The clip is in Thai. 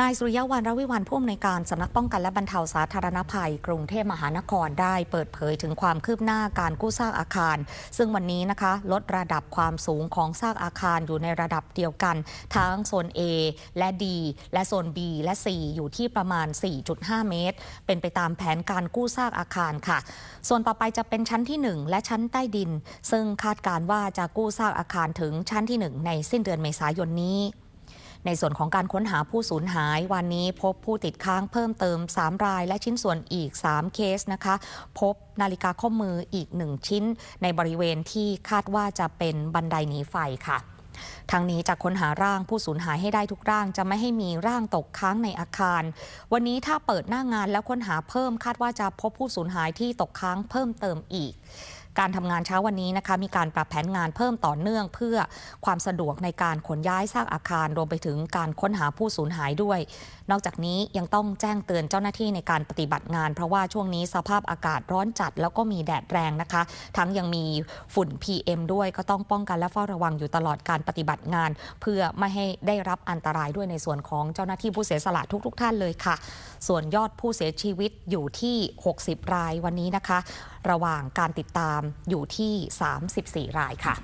นายสุริยวันรวิวันผู้อำนวยการสำนักป้องกันและบรรเทาสาธารณภัย กรุงเทพมหานครได้เปิดเผยถึงความคืบหน้าการกู้ซากอาคาร ซึ่งวันนี้นะคะ ลดระดับความสูงของซากอาคารอยู่ในระดับเดียวกัน ทั้งโซน A และ D และโซน B และ C อยู่ที่ประมาณ 4.5 เมตร เป็นไปตามแผนการกู้ซากอาคารค่ะส่วนต่อไปจะเป็นชั้นที่ 1 และชั้นใต้ดิน ซึ่งคาดการว่าจะกู้ซากอาคารถึงชั้นที่ 1 ในสิ้นเดือนเมษายนนี้ ในส่วนของการค้นหาผู้สูญหาย วันนี้พบผู้ติดค้างเพิ่มเติม 3 ราย และชิ้นส่วนอีก 3 เคสนะคะ พบนาฬิกาข้อมืออีก 1 ชิ้น ในบริเวณที่คาดว่าจะเป็นบันไดหนีไฟค่ะทางนี้จะค้นหาร่างผู้สูญหายให้ได้ทุกร่าง จะไม่ให้มีร่างตกค้างในอาคาร วันนี้ถ้าเปิดหน้างานแล้วค้นหาเพิ่มคาดว่าจะพบผู้สูญหายที่ตกค้างเพิ่มเติมอีก การทำงานเช้าวันนี้นะคะมีการปรับแผนงานเพิ่มต่อเนื่องเพื่อความสะดวกในการขนย้ายซากอาคารรวมไปถึงการค้นหาผู้สูญหายด้วย นอกจากนี้ยังต้องแจ้งเตือนเจ้าหน้าที่ในการปฏิบัติงาน เพราะว่าช่วงนี้สภาพอากาศร้อนจัด แล้วก็มีแดดแรงนะคะ ทั้งยังมีฝุ่น PM ด้วยก็ต้องป้องกันและเฝ้าระวังอยู่ตลอดการปฏิบัติงาน เพื่อไม่ให้ได้รับอันตรายด้วยในส่วนของเจ้าหน้าที่ผู้เสียสละทุกๆท่านเลยค่ะ ส่วนยอดผู้เสียชีวิตอยู่ที่ 60 รายวันนี้นะคะ ระหว่างการติดตามอยู่ที่ 34 รายค่ะ